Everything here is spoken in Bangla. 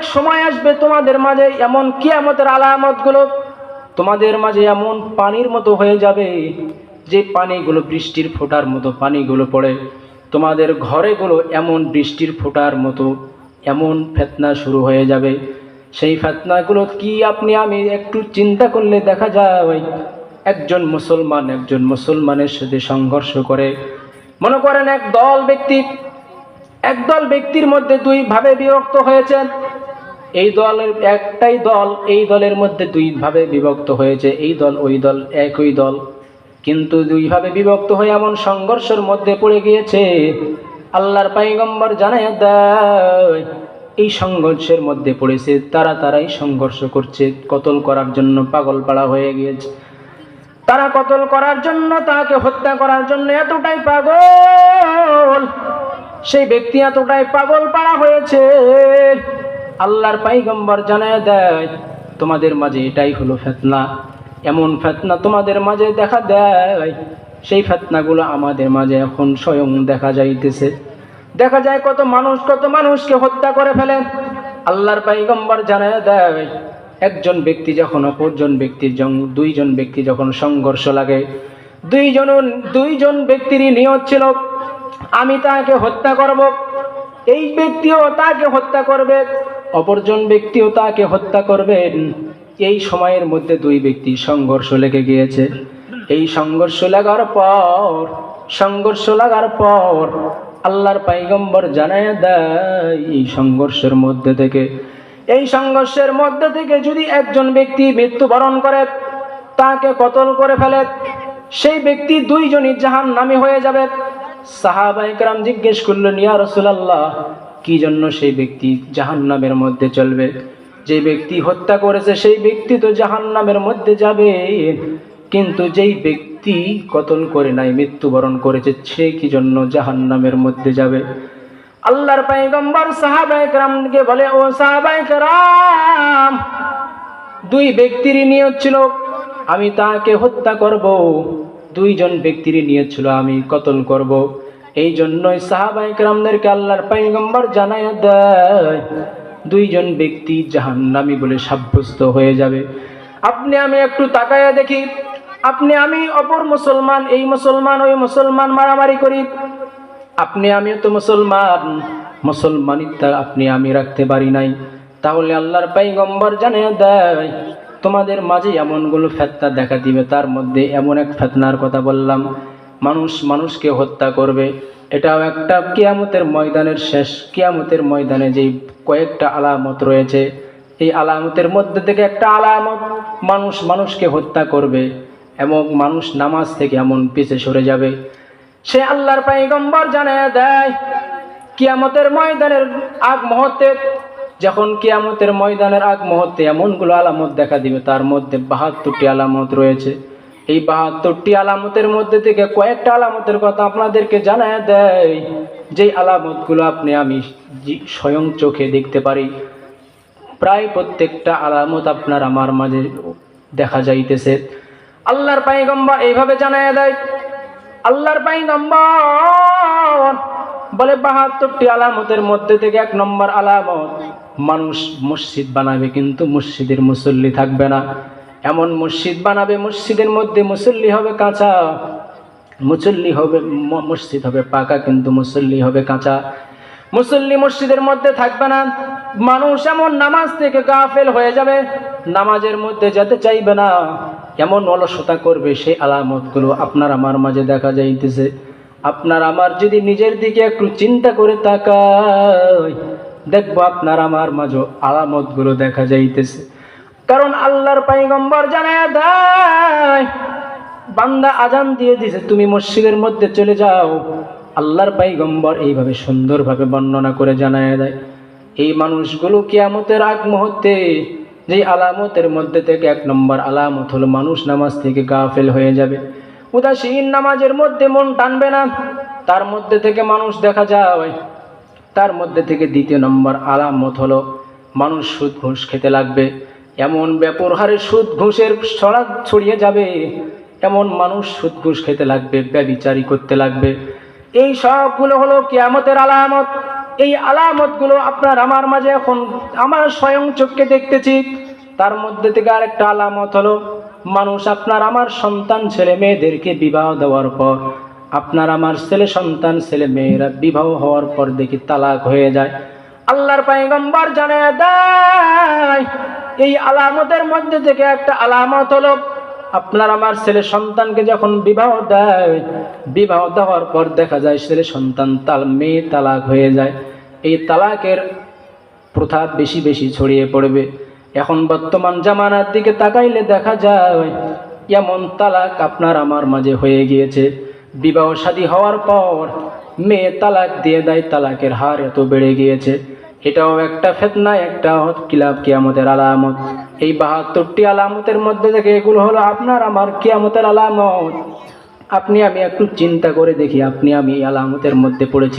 এক সময় আসবে তোমাদের মাঝে, এমন কিয়ামতের আলামতগুলো তোমাদের মাঝে এমন পানির মতো হয়ে যাবে যে পানিগুলো বৃষ্টির ফোঁটার মতো, পানিগুলো পড়ে। তোমাদের ঘরেগুলো এমন বৃষ্টির ফোঁটার মতো, এমন ফেতনা শুরু হয়ে যাবে। সেই ফেতনাগুলো কি আপনি, আমি একটু চিন্তা করলে দেখা যায়, একজন মুসলমান একজন মুসলমানের সাথে সংঘর্ষ করে। মনে করেন এক দল ব্যক্তি একদল ব্যক্তির মধ্যে দুই ভাবে বিভক্ত হয়েছেন। এই দলের একটাই দল এই দলের মধ্যে দুই ভাবে বিভক্ত হয়েছে। এই দল, ওই দল, একই দল। কিন্তু দুইভাবে বিভক্ত হয়ে এমন সংঘর্ষের মধ্যে পড়ে গিয়েছে। আল্লাহর পাইগম্বর জানাই দেয়, এই সংঘর্ষের মধ্যে পড়েছে, তারা তারাই সংঘর্ষ করছে, কতল করার জন্য পাগল পাড়া হয়ে গিয়েছে। তারা কতল করার জন্য, তাকে হত্যা করার জন্য এতটাই পাগল, সেই ব্যক্তি এতটাই পাগল পাড়া হয়েছে। আল্লাহর পাইগম্বর জানায় দেয়, তোমাদের মাঝে এটাই হলো ফেতনা। এমন ফেতনা তোমাদের মাঝে দেখা দেয়, সেই ফেতনাগুলো আমাদের মাঝে এখন স্বয়ং দেখা যাইতেছে। দেখা যায় কত মানুষ, কত মানুষকে হত্যা করে ফেলে। আল্লাহর পাইগম্বর জানায় দেয়, একজন ব্যক্তি যখন অপরজন ব্যক্তির জন- দুইজন ব্যক্তি যখন সংঘর্ষ লাগে, দুইজন দুইজন ব্যক্তিরই নিয়ত ছিল, আমি তাকে হত্যা করব, এই ব্যক্তিও তাকে হত্যা করবে। অপরজন ব্যক্তিও তাকে হত্যা করবেন। এই সময়ের মধ্যে দুই ব্যক্তি সংঘর্ষ লেগে গিয়েছে। এই সংঘর্ষ লাগার পর, সংঘর্ষ লাগার পর আল্লাহর পাইগম্বর জানায় দেয় এই সংঘর্ষের মধ্যে থেকে। এই সংঘর্ষের মধ্যে থেকে যদি একজন ব্যক্তি মৃত্যুবরণ করে, তাকে কতল করে ফেলে, সেই ব্যক্তি দুইজনই জাহান নামে হয়ে যাবে। সাহাবাইকরাম জিজ্ঞেস করলেন, ইয়া রসুলাল্লাহ কি জন্য সেই ব্যক্তি জাহান নামের মধ্যে চলবে? যে ব্যক্তি হত্যা করেছে, সেই ব্যক্তি তো জাহান নামের মধ্যে যাবে। কিন্তু যেই ব্যক্তি কতল করে নাই মৃত্যুবরণ করেছে, সে কি জন্য জাহান নামের মধ্যে যাবে? আল্লাহর পাইগম্বর সাহাবাইকরামকে বলে, ও সাহাবাইকরাম দুই ব্যক্তির নিয়ত ছিল, আমি তাকে হত্যা করব। দুইজন ব্যক্তির নিয়ত ছিল, আমি কতল করব? এই জন্যই সাহাবাইকরামদেরকে আল্লাহর পাইগম্বর জানায় দেয়, দুইজন ব্যক্তি জাহান্নামি বলে সাব্যস্ত হয়ে যাবে। আপনি আমি একটু তাকায়া দেখি, আপনি আমি অপর মুসলমান, এই মুসলমান, ওই মুসলমান মারামারি করি। আপনি আমিও তো মুসলমান মুসলমানিতা আপনি আমি রাখতে পারি নাই। তাহলে আল্লাহর পাইগম্বর জানে দেয়, তোমাদের মাঝে এমনগুলো ফেতনা দেখা দিবে, তার মধ্যে এমন এক ফেতনার কথা বললাম। মানুষ মানুষকে হত্যা করবে। এটাও একটা কিয়ামতের ময়দানের শেষ, কিয়ামতের ময়দানে যেই কয়েকটা আলামত রয়েছে, এই আলামতের মধ্যে থেকে একটা আলামত, মানুষ মানুষকে হত্যা করবে এবং মানুষ নামাজ থেকে এমন পিছে সরে যাবে। সে আল্লাহর পাইগম্বর জানায় দেয়, কিয়ামতের ময়দানের আগ মুহূর্তে, যখন কিয়ামতের ময়দানের আগ মুহূর্তে এমনগুলো আলামত দেখা দিবে, তার মধ্যে বাহাত্তরটি আলামত রয়েছে। এই বাহাত্তরটি আলামতের মধ্যে থেকে কয়েকটা আলামতের কথা আপনাদেরকে জানায় দেয়। যেই আলামতগুলো আপনি আমি স্বয়ং চোখে দেখতে পারি। প্রায় প্রত্যেকটা আলামত আপনার আমার মাঝে দেখা যাইতেছে। আল্লাহর পাইগম্বর এইভাবে জানায় দেয়, আল্লাহর পাইগম্বর বলে বাহাত্তরটি আলামতের মধ্যে থেকে এক নম্বর আলামত, মানুষ মসজিদ বানাবে কিন্তু মসজিদের মুসল্লি থাকবে না। এমন মসজিদ বানাবে, মসজিদের মধ্যে মুসল্লি হবে কাঁচা। মুসল্লি হবে মসজিদ হবে পাকা, কিন্তু মুসল্লি হবে কাঁচা। মুসল্লি মসজিদের মধ্যে থাকবে না। মানুষ এমন নামাজ থেকে গাফেল হয়ে যাবে। নামাজের মধ্যে যেতে চাইবে না। এমন অলসতা করবে সেই আলামতগুলো আপনার আমার মাঝে দেখা যাইতেছে। আপনার আমার যদি নিজের দিকে একটু চিন্তা করে তাকাই, দেখব আপনার আমার মাঝে আলামতগুলো দেখা যাইতেছে। কারণ আল্লাহর পাইগম্বর জানায় দেয়, বান্দা আজান দিয়ে দিছে, তুমি মসজিদের মধ্যে চলে যাও। আল্লাহর পাইগম্বর এইভাবে সুন্দরভাবে বর্ণনা করে জানায় দেয়। এই মানুষগুলো কিয়ামতের আগ মুহূর্তে যে আলামতের মধ্যে থেকে এক নম্বর আলামত হলো মানুষ নামাজ থেকে গাফেল হয়ে যাবে। উদাসীন নামাজের মধ্যে মন টানবে না। তার মধ্যে থেকে মানুষ দেখা যায়। তার মধ্যে থেকে দ্বিতীয় নম্বর আলামত হলো, মানুষ সুদ ঘুষ খেতে লাগবে। এমন ব্যাপর হারে সুদ ঘুষের ছড়া ছড়িয়ে যাবে, এমন মানুষ সুদ ঘুষ খেতে লাগবে, ব্যবিচারি করতে লাগবে। এই সবগুলো হলো কেয়ামতের আলামত। এই আলামতগুলো আপনার আমার মাঝে এখন, আমার স্বয়ং চোখকে দেখতেছি। তার মধ্যে থেকে আরেকটা আলামত হলো, মানুষ আপনার আমার সন্তান, ছেলে মেয়েদেরকে বিবাহ দেওয়ার পর, আপনার আমার ছেলে সন্তান, ছেলে মেয়েরা বিবাহ হওয়ার পর দেখি তালাক হয়ে যায়। আল্লাহর পায়গম্বর জানায় দেয় এই আলামতের মধ্যে থেকে একটা আলামত হলো, আপনার আমার ছেলে সন্তানকে যখন বিবাহ দেয়, বিবাহ দেওয়ার পর দেখা যায় ছেলে সন্তান তাল, মেয়ে তালাক হয়ে যায়। এই তালাকের প্রথা বেশি বেশি ছড়িয়ে পড়বে। এখন বর্তমান জামানার দিকে তাকাইলে দেখা যায়, এমন তালাক আপনার আমার মাঝে হয়ে গিয়েছে। বিবাহ শাদী হওয়ার পর মেয়ে তালাক দিয়ে দেয়, তালাকের হার এত বেড়ে গিয়েছে। এটাও একটা ফেতনা একটা কিলাব কিয়ামতের আলামত। এই বাহাত্তরটি আলামতের মধ্যে থেকে এগুলো হলো আপনার আমার কিয়ামতের আলামত। আপনি আমি একটু চিন্তা করে দেখি, আপনি আমি আলামতের মধ্যে পড়েছি